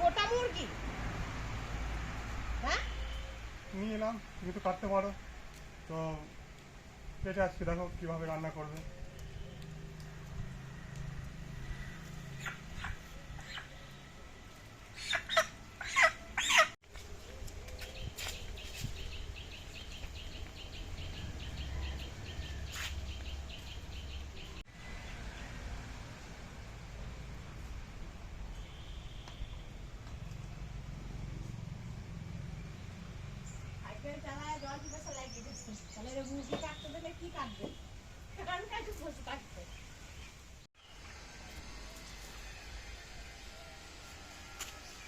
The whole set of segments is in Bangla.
গোটা মুরগি? হ্যাঁ? নিয়ে এলাম, তুমি তো কাটতে পারো। তো, পেটে আজকে দেখো কীভাবে রান্না করবে আজকের চালায় জল পিপাসা লাগিয়ে দিচ্ছে তাহলে রে মুরগি কাটতে দিলে কি কাটবে কারণ কাটতে বসে কাটতে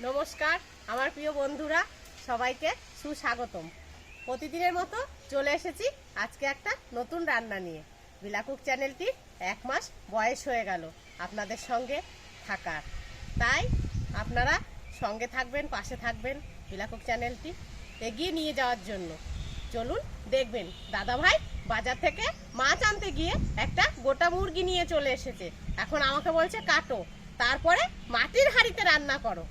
নমস্কার, আমার প্রিয় বন্ধুরা, সবাইকে সুস্বাগতম। প্রতিদিনের মতো চলে এসেছি আজকে একটা নতুন রান্না নিয়ে। বিলাকুক চ্যানেলটি এক মাস বয়স হয়ে গেল আপনাদের সঙ্গে থাকার। তাই আপনারা সঙ্গে থাকবেন, পাশে থাকবেন বিলাকুক চ্যানেলটি। এগিয়ে নিয়ে যাওয়ার জন্য। চলুন দেখবেন দাদা ভাই বাজার থেকে মাছ আনতে গিয়ে একটা গোটা মুরগি নিয়ে চলে এসেছে। এখন আমাকে বলছে, কাটো, তারপরে মাটির হাঁড়িতে রান্না করো।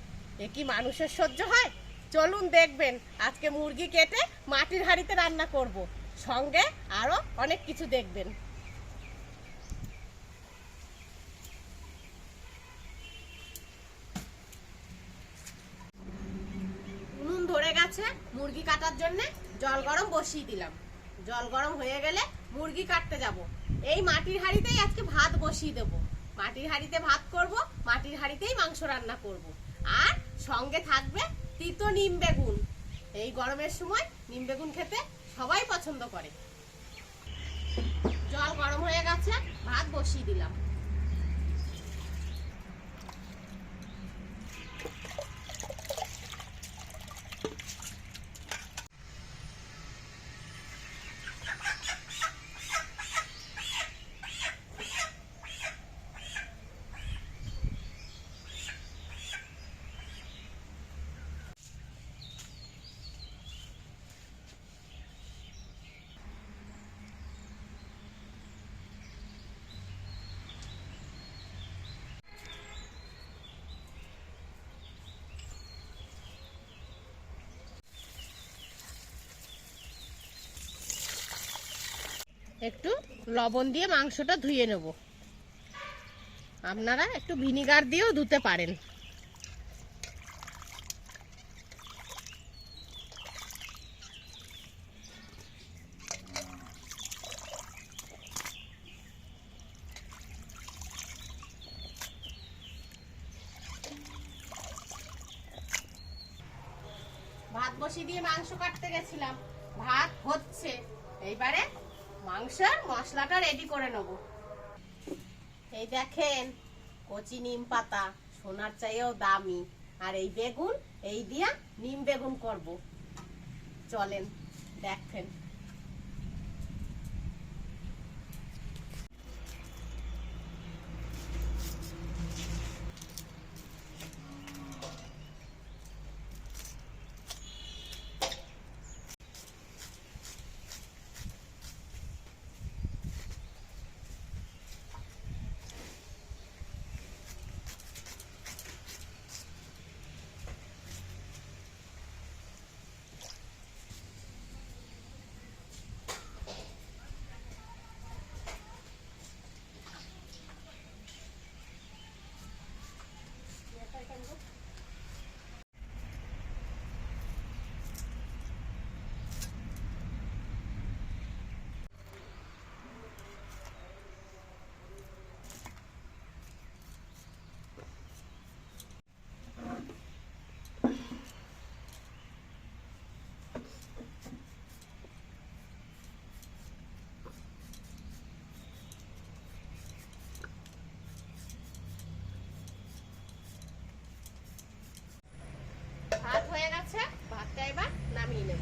এ কি মানুষের সহ্য হয়? চলুন দেখবেন, আজকে মুরগি কেটে মাটির হাঁড়িতে রান্না করব। সঙ্গে আরও অনেক কিছু দেখবেন উনুন গেছে মুরগি কাটার জন্য জল গরম বসিয়ে দিলাম। জল গরম হয়ে গেলে মুরগি কাটতে যাব। এই মাটির হাঁড়িতেই আজকে ভাত বসিয়ে দেবো। মাটির হাঁড়িতে ভাত করব, মাটির হাঁড়িতেই মাংস রান্না করব। আর সঙ্গে থাকবে তিতো নিম বেগুন। এই গরমের সময় নিম বেগুন খেতে সবাই পছন্দ করে। জল গরম হয়ে গেছে, ভাত বসিয়ে দিলাম। একটু লবণ দিয়ে মাংসটা ধুয়ে নেব। আপনারা একটু ভিনিগার দিয়েও ধুতে পারেন। ভাত বসিয়ে দিয়ে মাংস কাটতে গেছিলাম। ভাত হচ্ছে। এইবারে মাংসের মশলাটা রেডি করে নেব। এই দেখেন, কচি নিম পাতা, সোনার চাইও দামি। আর এই বেগুন, এই দিয়া নিম বেগুন করব। চলেন, দেখেন ভাত হয়ে গেছে ভাতটা এবার নামিয়ে নেব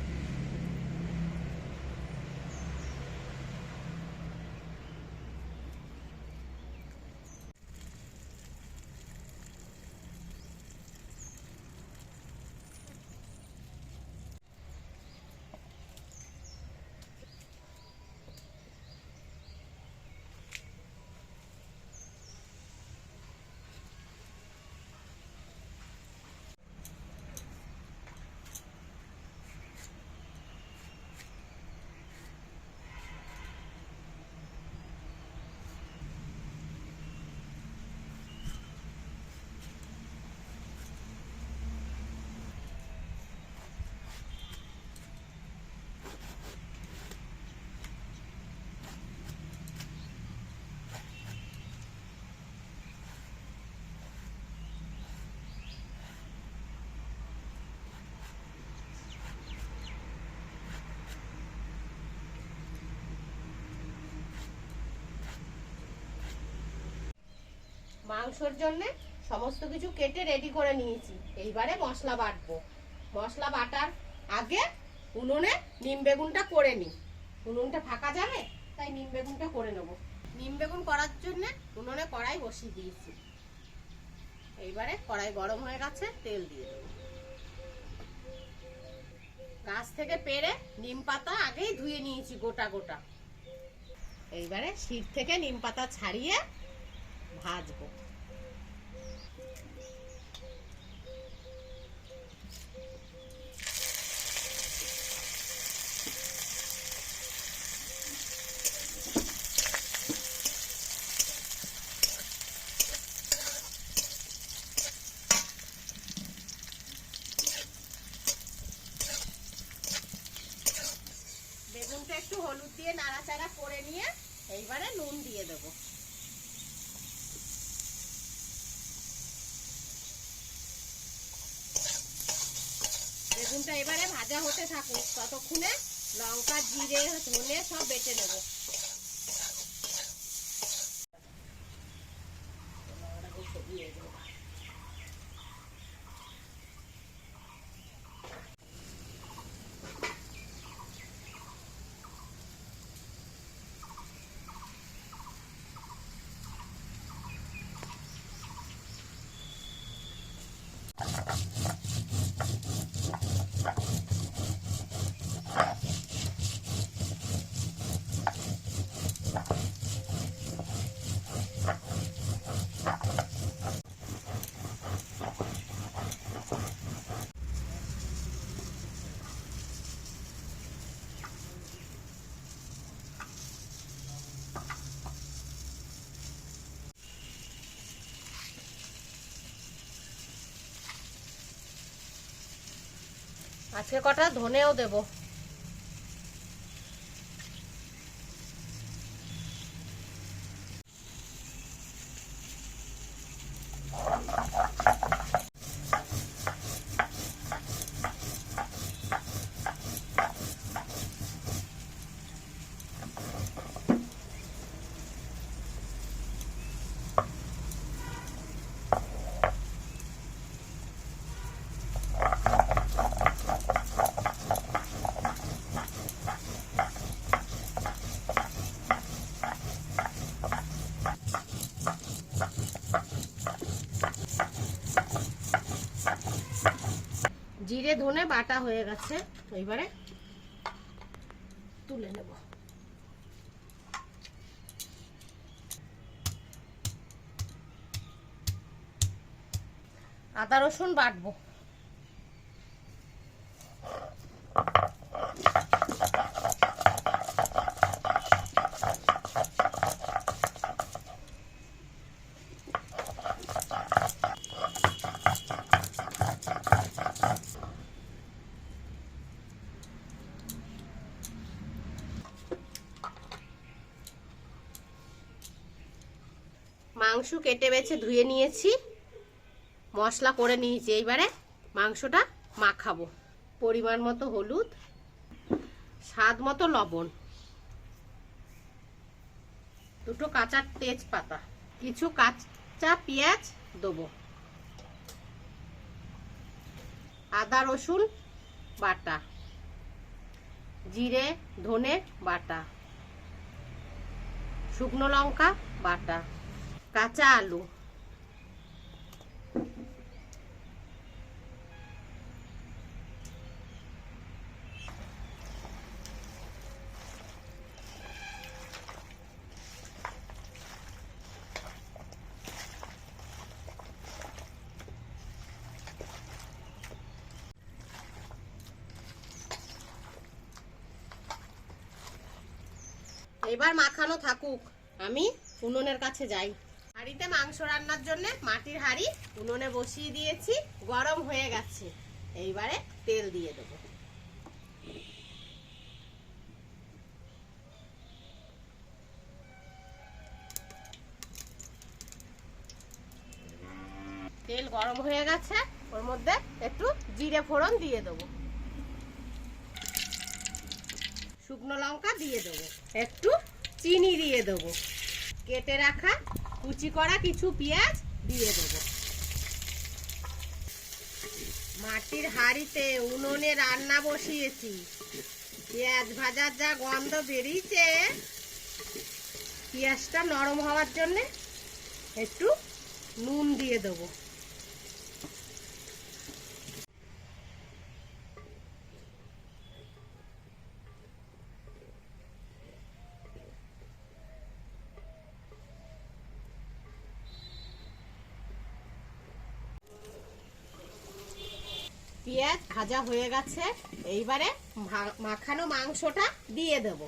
মাংসর জন্য সমস্ত কিছু কেটে রেডি করে নিয়েছি। এইবারে মশলা বাটবো। মশলা বাটার আগে উনুনে নিম বেগুনটা করে নিই। উনুনটা ফাঁকা যাবে, তাই নিম বেগুনটা করে নেব। নিম বেগুন করার জন্য উনুনে কড়াই বসিয়ে দিয়েছি। এইবারে কড়াই গরম হয়ে গেছে, তেল দিয়ে দেবো। গাছ থেকে পেরে নিম পাতা আগেই ধুয়ে নিয়েছি গোটা গোটা। এইবারে শীত থেকে নিম পাতা ছাড়িয়ে ভাজবো বেগুনটা একটু হলুদ দিয়ে নাড়াচাড়া করে নিয়ে এইবারে নুন দিয়ে দেবো বেগুনটা এবারে ভাজা হতে থাকুক ততক্ষণে লঙ্কা জিরে ধনে সব বেটে নেব। আজকে কটা? ধনেও দেব। জিরে ধনে বাটা হয়ে গেছে। এইবারে তুলে নেব। আদা রসুন বাটবো। মাংস কেটে বেছে ধুয়ে নিয়েছি। মশলা করে নিয়েছি। এইবারে মাংসটা মাখাবো। পরিমাণ মতো হলুদ, স্বাদ মতো লবণ, দুটো কাঁচা তেজপাতা, কিছু কাঁচা পেঁয়াজ দেবো, আদা রসুন বাটা, জিরে, ধনে বাটা, শুকনো লঙ্কা বাটা। কাঁচা আলু। এবার মাখানো থাকুক। আমি উনুনের কাছে যাই। হাঁড়িতে মাংস রান্নার জন্য মাটির হাঁড়ি উনুনে বসিয়ে দিয়েছি, গরম হয়ে গেছে। এইবারে তেল দিয়ে দেবো। তেল গরম হয়ে গেছে, ওর মধ্যে একটু জিরে ফোড়ন দিয়ে দেবো। শুকনো লঙ্কা দিয়ে দেবো। একটু চিনি দিয়ে দেবো। কেটে রাখা কুচি করা কিছু পেঁয়াজ দিয়ে দেব। মাটির হাড়িতে উনুনে রান্না বসিয়েছি। পেঁয়াজ ভাজার যা গন্ধ বেরিয়েছে, পেঁয়াজটা নরম হওয়ার জন্যে একটু নুন দিয়ে দেবো। পেঁয়াজ ভাজা হয়ে গেছে। এইবারে মাখানো মাংসটা দিয়ে দেবো।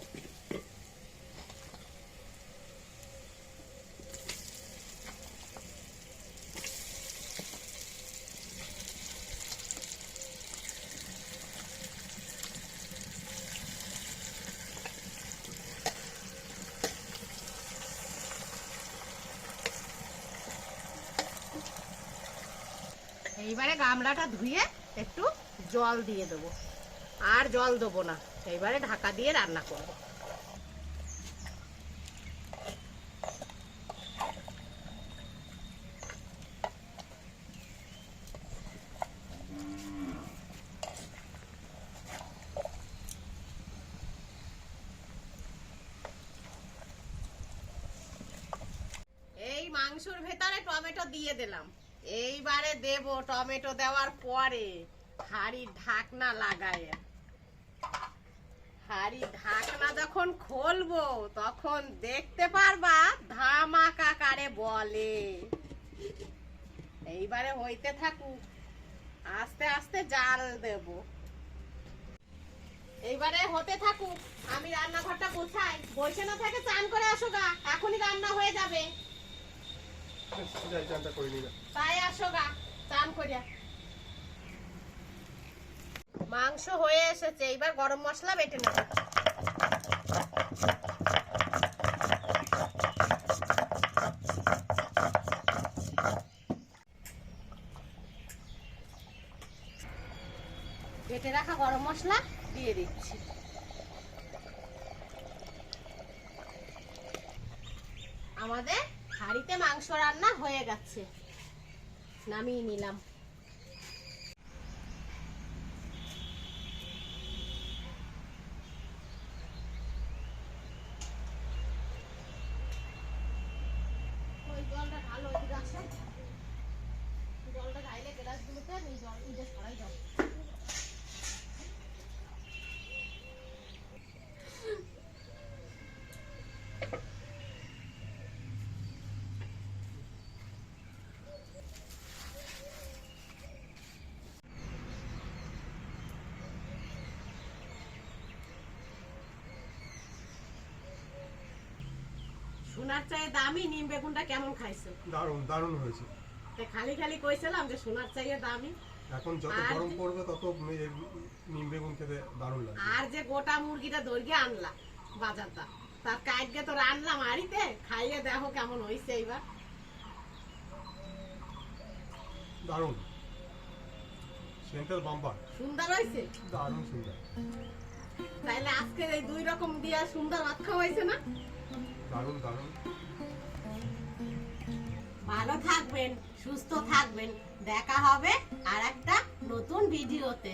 এইবারে গামলাটা ধুয়ে একটু জল দিয়ে দেবো। আর জল দেবো না। এইবারে ঢাকা দিয়ে রান্না করব। এই মাংসর ভেতরে টমেটো দিয়ে দিলাম। এইবারে দেব টমেটো দেওয়ার পরে হাড়ির ঢাকনা লাগায়। হাড়ির ঢাকনা যখন খুলবো, তখন দেখতে পারবা ধামাকা কারে বলে। এইবারে হইতে থাকুক, আস্তে আস্তে জাল দেব। এইবারে হতে থাকুক, আমি রান্নাঘরটা গোছাই। বসে না থাকে চান করে আসো গা, এখনই রান্না হয়ে যাবে। মাংস হয়ে এসেছে, এইবার গরম মশলা বেটে নেব। বেটে রাখা গরম মশলা দিয়ে দিচ্ছি। আমাদের হাঁড়িতে মাংস রান্না হয়ে গেছে। নামিয়ে নিলাম। সোনার চায়ে দামি নিম বেগুনটা কেমন খাইছো? দারুণ দারুণ হয়েছে। তা খালি খালি কইছিলাম যে সোনার চাইয়ে দামি। এখন যত গরম পড়বে তত নিম বেগুন খেতে দারুণ লাগবে। আর যে গোটা মুরগিটা দৈর্ঘ্যে আনলা বাজারটা তার কাইটকে তো রান্নাম আড়িতে খাইয়ে দেখো কেমন হইছে এইবার। দারুণ। Central bumper. সুন্দর হইছে? দারুণ সুন্দর। তাইলে আজকে এই দুই রকম দিয়া সুন্দর ভাত খাওয়াইছে না? দারুণ দারুণ। ভালো থাকবেন সুস্থ থাকবেন। দেখা হবে আর একটা নতুন ভিডিওতে।